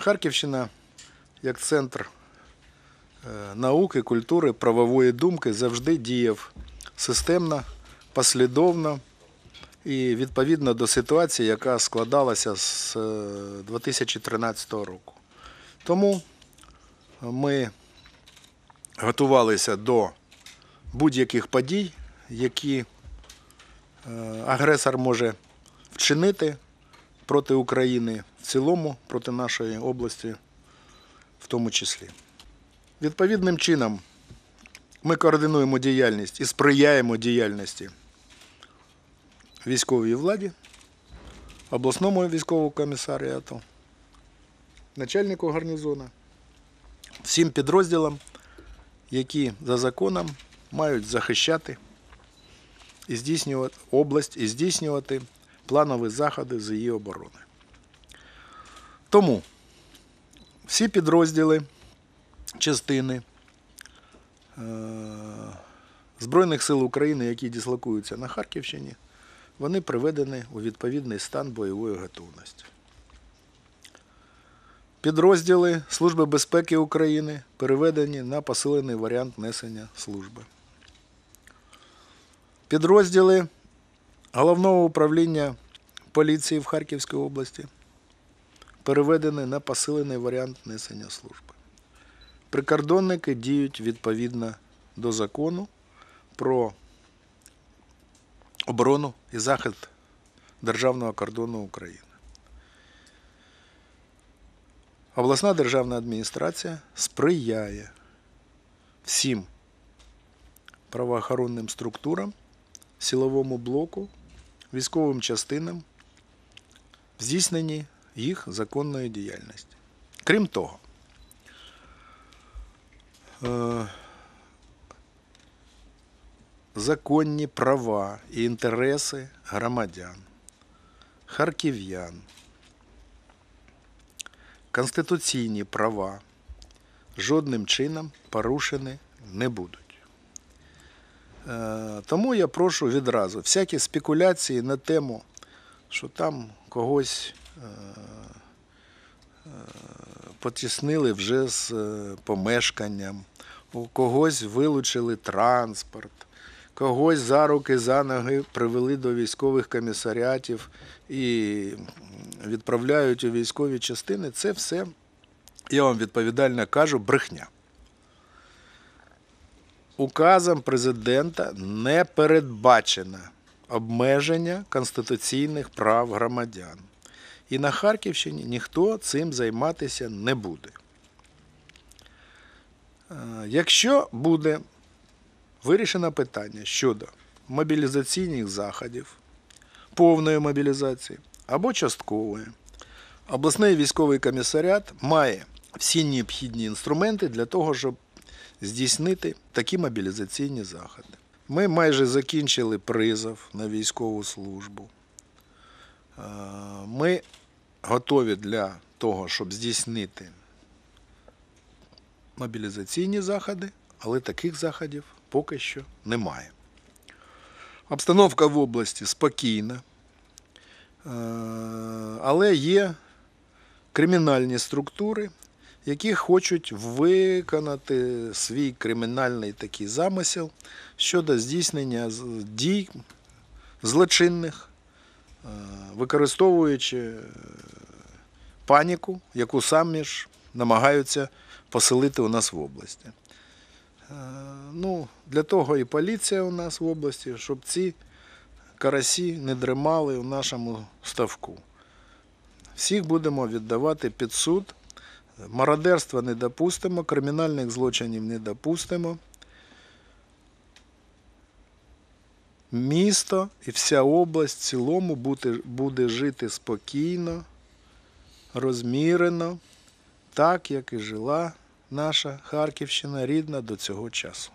Харківщина як центр е, науки, культури, правової думки завжди діяв системно, послідовно і відповідно до ситуації, яка складалася з е, 2013 року. Тому ми готувалися до будь-яких подій, які е, агресор може вчинити проти України цілому, проти нашої області в тому числі. Відповідним чином ми координуємо діяльність і сприяємо діяльності військовій владі, обласному військовому комісаріату, начальнику гарнізону, всім підрозділам, які за законом мають захищати і здійснювати область і здійснювати планові заходи з її оборони. Тому всі підрозділи, частини е, Збройних сил України, які дислокуються на Харківщині, вони приведені у відповідний стан бойової готовності. Підрозділи Служби безпеки України переведені на посилений варіант несення служби. Підрозділи Головного управління поліції в Харківській області переведені на посилений варіант несення служби. Прикордонники діють відповідно до закону про оборону і захист державного кордону України. Обласна державна адміністрація сприяє всім правоохоронним структурам, силовому блоку, військовим частинам в здійсненні їх законної діяльності. Крім того, е, законні права і інтереси громадян, харків'ян, конституційні права жодним чином порушені не будуть. Е, Тому я прошу відразу всякі спекуляції на тему, що там когось потіснили вже з е, помешканням, у когось вилучили транспорт, когось за руки, за ноги привели до військових комісаріатів і відправляють у військові частини. Це все, я вам відповідально кажу, брехня. Указом президента не передбачено обмеження конституційних прав громадян. І на Харківщині ніхто цим займатися не буде. Е, Якщо буде вирішено питання щодо мобілізаційних заходів, повної мобілізації або часткової, обласний військовий комісаріат має всі необхідні інструменти для того, щоб здійснити такі мобілізаційні заходи. Ми майже закінчили призов на військову службу. Е, Ми готові для того, щоб здійснити мобілізаційні заходи, але таких заходів поки що немає. Обстановка в області спокійна, е, але є кримінальні структури, які хочуть виконати свій кримінальний такий замисел щодо здійснення дій злочинних, використовуючи е, паніку, яку самі ж намагаються поселити у нас в області. Е, Ну, для того і поліція у нас в області, щоб ці карасі не дремали у нашому ставку. Всіх будемо віддавати під суд. Мародерства не допустимо, кримінальних злочинів не допустимо. Місто і вся область в цілому буде, буде жити спокійно, розмірено, так як і жила наша Харківщина рідна до цього часу.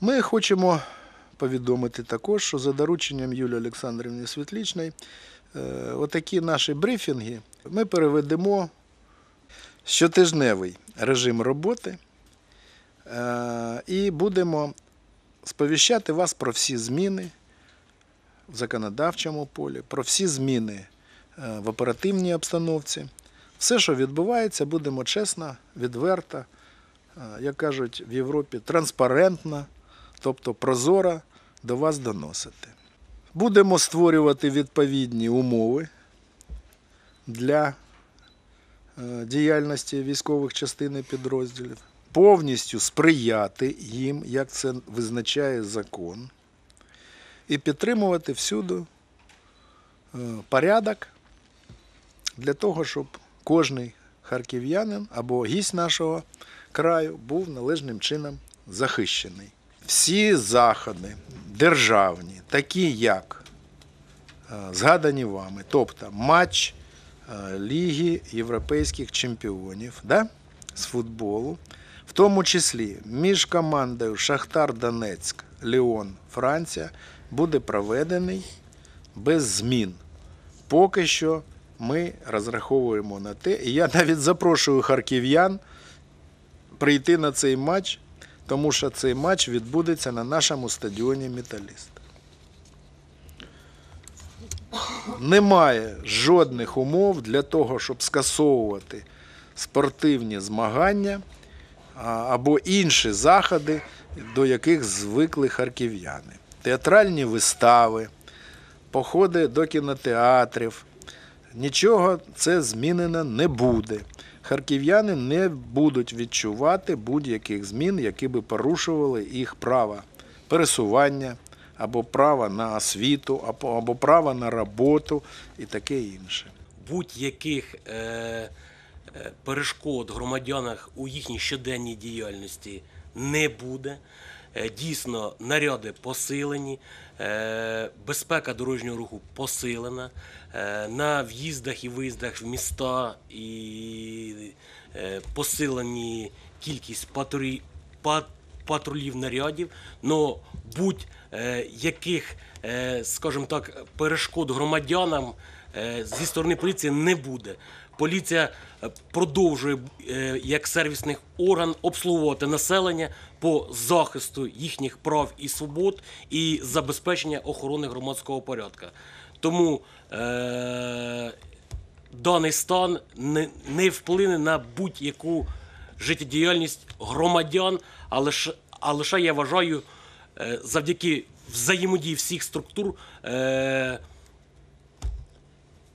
Ми хочемо повідомити також, що за дорученням Юлії Олександрівни Світлічної е, отакі наші брифінги ми переведемо щотижневий режим роботи е, і будемо сповіщати вас про всі зміни в законодавчому полі, про всі зміни е, в оперативній обстановці. Все, що відбувається, будемо чесно, відверто, е, як кажуть в Європі, транспарентно, тобто прозоро до вас доносити. Будемо створювати відповідні умови для е, діяльності військових частин і підрозділів, повністю сприяти їм, як це визначає закон, і підтримувати всюди е, порядок для того, щоб кожний харків'янин або гість нашого краю був належним чином захищений. Всі заходи державні, такі як е, згадані вами, тобто матч е, Ліги Європейських чемпіонів да, з футболу, в тому числі між командою Шахтар Донецьк, Ліон, Франція, буде проведений без змін. Поки що ми розраховуємо на те, і я навіть запрошую харків'ян прийти на цей матч, тому що цей матч відбудеться на нашому стадіоні Металіст. Немає жодних умов для того, щоб скасовувати спортивні змагання або інші заходи, до яких звикли харків'яни. Театральні вистави, походи до кінотеатрів. Нічого це змінено не буде. Харків'яни не будуть відчувати будь-яких змін, які би порушували їх право пересування, або право на освіту, або, право на роботу і таке інше. будь-яких е, перешкод громадянах у їхній щоденній діяльності не буде. Е, Дійсно, наряди посилені, е, безпека дорожнього руху посилена. Е, На в'їздах і виїздах в міста і посилені кількість патрулі- патрулів нарядів, но будь-яких, скажімо так, перешкод громадянам зі сторони поліції не буде. Поліція е, продовжує е, як сервісний орган обслуговувати населення по захисту їхніх прав і свобод і забезпечення охорони громадського порядка. Тому е, даний стан не, не вплине на будь-яку життєдіяльність громадян, а лише, а лише я вважаю, е, завдяки взаємодії всіх структур е,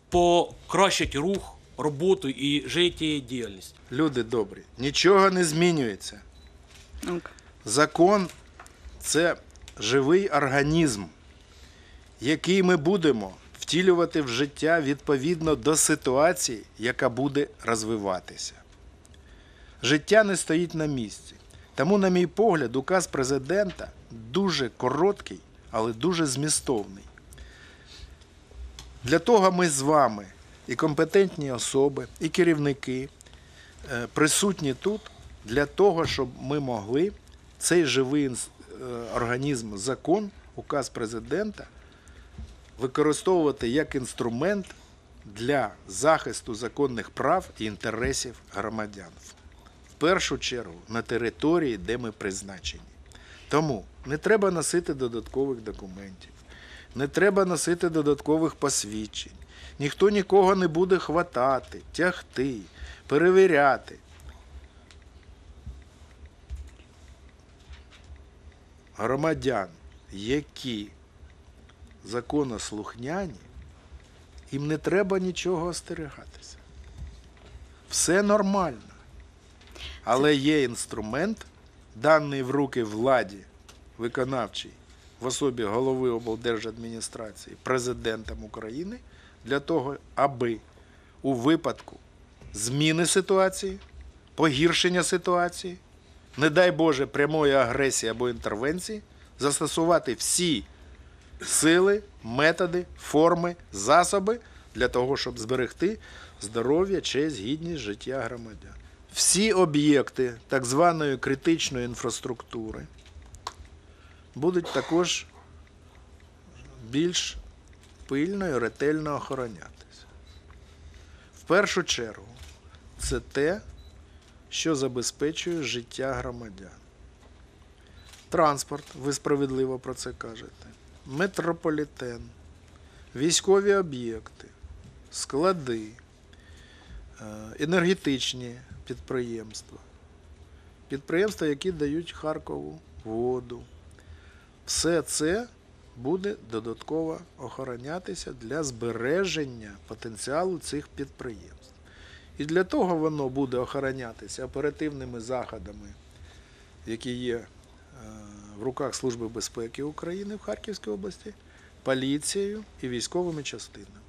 покращить рух, роботу і життєдіяльність. Люди добрі, нічого не змінюється. Закон це живий організм, який ми будемо втілювати в життя відповідно до ситуації, яка буде розвиватися. Життя не стоїть на місці. Тому, на мій погляд, указ президента дуже короткий, але дуже змістовний. Для того ми з вами, і компетентні особи, і керівники, е, присутні тут для того, щоб ми могли цей живий е, організм, закон, указ президента використовувати як інструмент для захисту законних прав і інтересів громадян. В першу чергу на території, де ми призначені. Тому не треба носити додаткових документів, не треба носити додаткових посвідчень. Ніхто нікого не буде хватати, тягти, перевіряти. Громадян, які законослухняні, їм не треба нічого остерігатися. Все нормально. Але є інструмент, даний в руки владі виконавчій в особі голови облдержадміністрації президентом України для того, аби у випадку зміни ситуації, погіршення ситуації, не дай Боже прямої агресії або інтервенції, застосувати всі сили, методи, форми, засоби для того, щоб зберегти здоров'я, честь, гідність життя громадян. Всі об'єкти так званої критичної інфраструктури будуть також більш пильно і ретельно охоронятися. В першу чергу, це те, що забезпечує життя громадян. Транспорт, ви справедливо про це кажете, метрополітен, військові об'єкти, склади, е, енергетичні підприємства, підприємства, які дають Харкову воду. Все це буде додатково охоронятися для збереження потенціалу цих підприємств. І для того воно буде охоронятися оперативними заходами, які є е, в руках Служби безпеки України в Харківській області, поліцією і військовими частинами.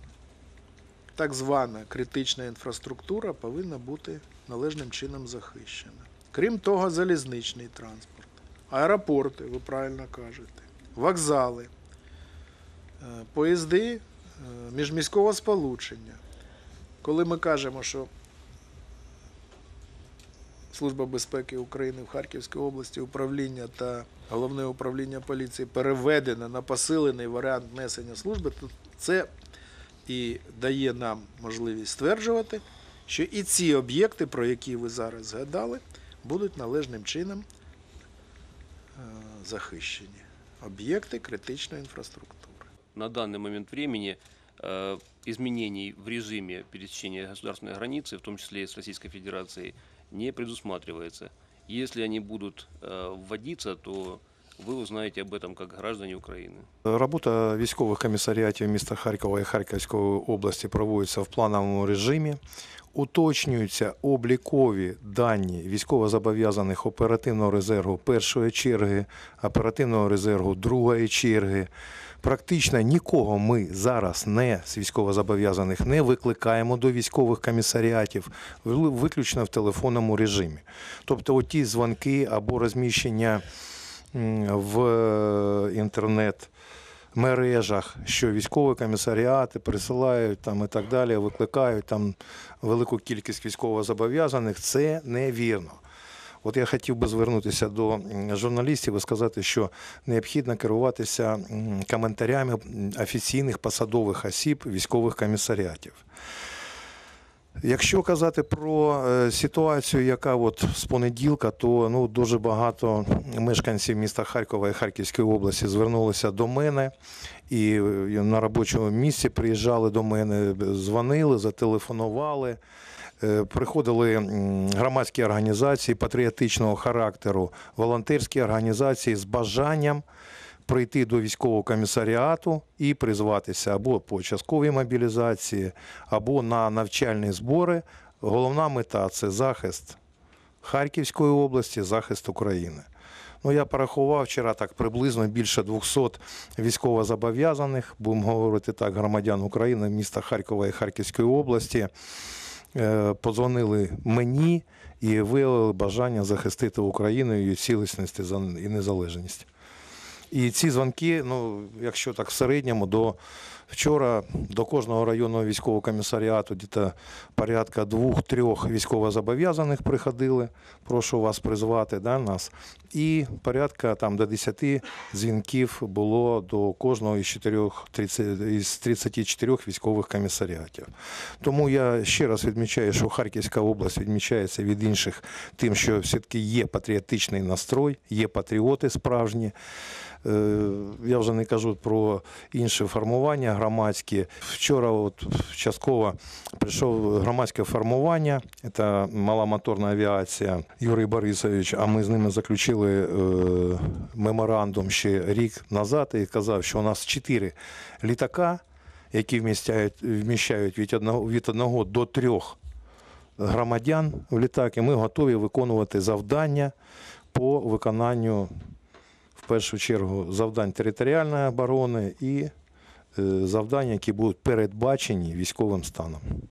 Так звана критична інфраструктура повинна бути належним чином захищена. Крім того, залізничний транспорт, аеропорти, ви правильно кажете, вокзали, поїзди е, міжміського сполучення. Коли ми кажемо, що Служба безпеки України в Харківській області, управління та головне управління поліції переведено на посилений варіант несення служби, то це і дає нам можливість стверджувати, що і ці об'єкти, про які ви зараз згадали, будуть належним чином е, захищені. Об'єкти критичної інфраструктури на данный момент времени э, изменений в режиме пересечения государственной границы, в том числе и с Российской Федерацией, не предусматривается. Если они будут э, вводиться, то вы узнаете об этом как граждане Украины. Робота військових комісаріатів міста Харкова і Харківської області проводиться в плановому режимі. Уточнюються облікові дані військовозобов'язаних оперативного резерву першої черги, оперативного резерву другої черги. Практично нікого ми зараз не з військовозобов'язаних не викликаємо до військових комісаріатів, ви- виключно в телефонному режимі. Тобто, от ті дзвонки або розміщення м, в е, інтернет мережах, що військові комісаріати присилають там і так далі, викликають там велику кількість військовозобов'язаних, це невірно. От я хотів би звернутися до журналістів і сказати, що необхідно керуватися коментарями офіційних посадових осіб військових комісаріатів. Якщо казати про е, ситуацію, яка от з понеділка, то ну дуже багато мешканців міста Харкова і Харківської області звернулися до мене і е, на робочому місці приїжджали до мене, дзвонили, зателефонували. Е, Приходили громадські організації патріотичного характеру, волонтерські організації з бажанням прийти до військового комісаріату і призватися або по частковій мобілізації, або на навчальні збори. Головна мета це захист Харківської області, захист України. Ну, я порахував вчора так приблизно більше 200 військовозобов'язаних, будемо говорити так, громадян України, міста Харкова і Харківської області. Е, Подзвонили мені і виявили бажання захистити Україну, її цілісність і незалежність. І ці дзвонки, ну, якщо так в середньому, до вчора до кожного районного військового комісаріату десь порядка двох-трьох військовозобов'язаних приходили. Прошу вас призвати да, нас. І порядка там до 10 дзвінків було до кожного із, 4, 30, із 34 військових комісаріатів. Тому я ще раз відмічаю, що Харківська область відмічається від інших тим, що все-таки є патріотичний настрой, є патріоти справжні. Е, Я вже не кажу про інші формування громадські. Вчора от частково прийшов громадське формування, це мала моторна авіація Юрій Борисович, а ми з ними заключили е, меморандум ще рік назад і казав, що у нас чотири літака, які вміщають, вміщають від одного, від одного до трьох громадян в літак, і ми готові виконувати завдання по виконанню в першу чергу завдань територіальної оборони і е, завдань, які будуть передбачені військовим станом.